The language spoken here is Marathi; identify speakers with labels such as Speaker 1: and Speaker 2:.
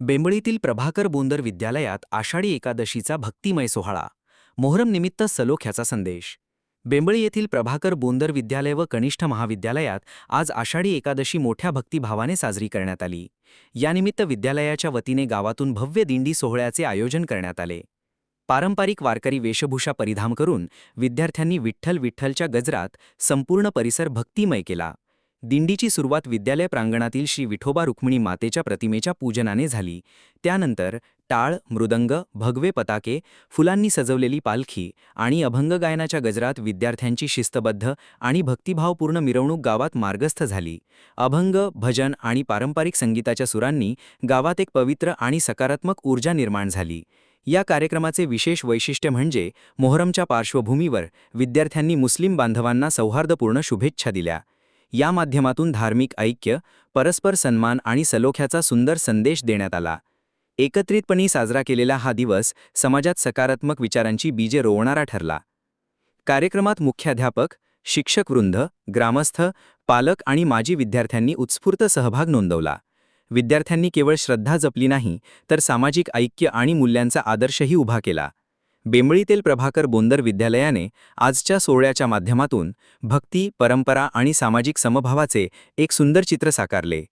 Speaker 1: बेंबळीतील प्रभाकर बोंदर विद्यालयात आषाढी एकादशीचा भक्तिमय सोहळा मोहरम निमित्त सलोख्याचा संदेश. बेंबळी येथील प्रभाकर बोंदर विद्यालय व कनिष्ठ महाविद्यालयात आज आषाढी एकादशी मोठ्या भक्तिभावाने साजरी करण्यात आली. यानिमित्त विद्यालयाच्या वतीने गावातून भव्य दिंडी सोहळ्याचे आयोजन करण्यात आले. पारंपरिक वारकरी वेशभूषा परिधाम करून विद्यार्थ्यांनी विठ्ठल विठ्ठलच्या गजरात संपूर्ण परिसर भक्तिमय केला. दिंडीची सुरुवात विद्यालय प्रांगणातील श्री विठोबा रुक्मिणी मातेच्या प्रतिमेच्या पूजनाने झाली. त्यानंतर टाळ मृदंग भगवे पताके फुलांनी सजवलेली पालखी आणि अभंग गायनाच्या गजरात विद्यार्थ्यांची शिस्तबद्ध आणि भक्तिभावपूर्ण मिरवणूक गावात मार्गस्थ झाली. अभंग भजन आणि पारंपरिक संगीताच्या सुरांनी गावात एक पवित्र आणि सकारात्मक ऊर्जा निर्माण झाली. या कार्यक्रमाचे विशेष वैशिष्ट्य म्हणजे मोहरमच्या पार्श्वभूमीवर विद्यार्थ्यांनी मुस्लिम बांधवांना सौहार्दपूर्ण शुभेच्छा दिल्या. या माध्यमातून धार्मिक ऐक्य परस्पर सन्मान आणि सलोख्याचा सुंदर संदेश देण्यात आला. एकत्रितपणे साजरा केलेला हा दिवस समाजात सकारात्मक विचारांची बीजे रोवणारा ठरला. कार्यक्रमात मुख्याध्यापक शिक्षकवृंद ग्रामस्थ पालक आणि माजी विद्यार्थ्यांनी उत्स्फूर्त सहभाग नोंदवला. विद्यार्थ्यांनी केवळ श्रद्धा जपली नाही तर सामाजिक ऐक्य आणि मूल्यांचा आदर्शही उभा केला. बेंबळीतील प्रभाकर बोंदर विद्यालयाने आजच्या सोहळ्याच्या माध्यमातून भक्ती परंपरा आणि सामाजिक समभावाचे एक सुंदर चित्र साकारले.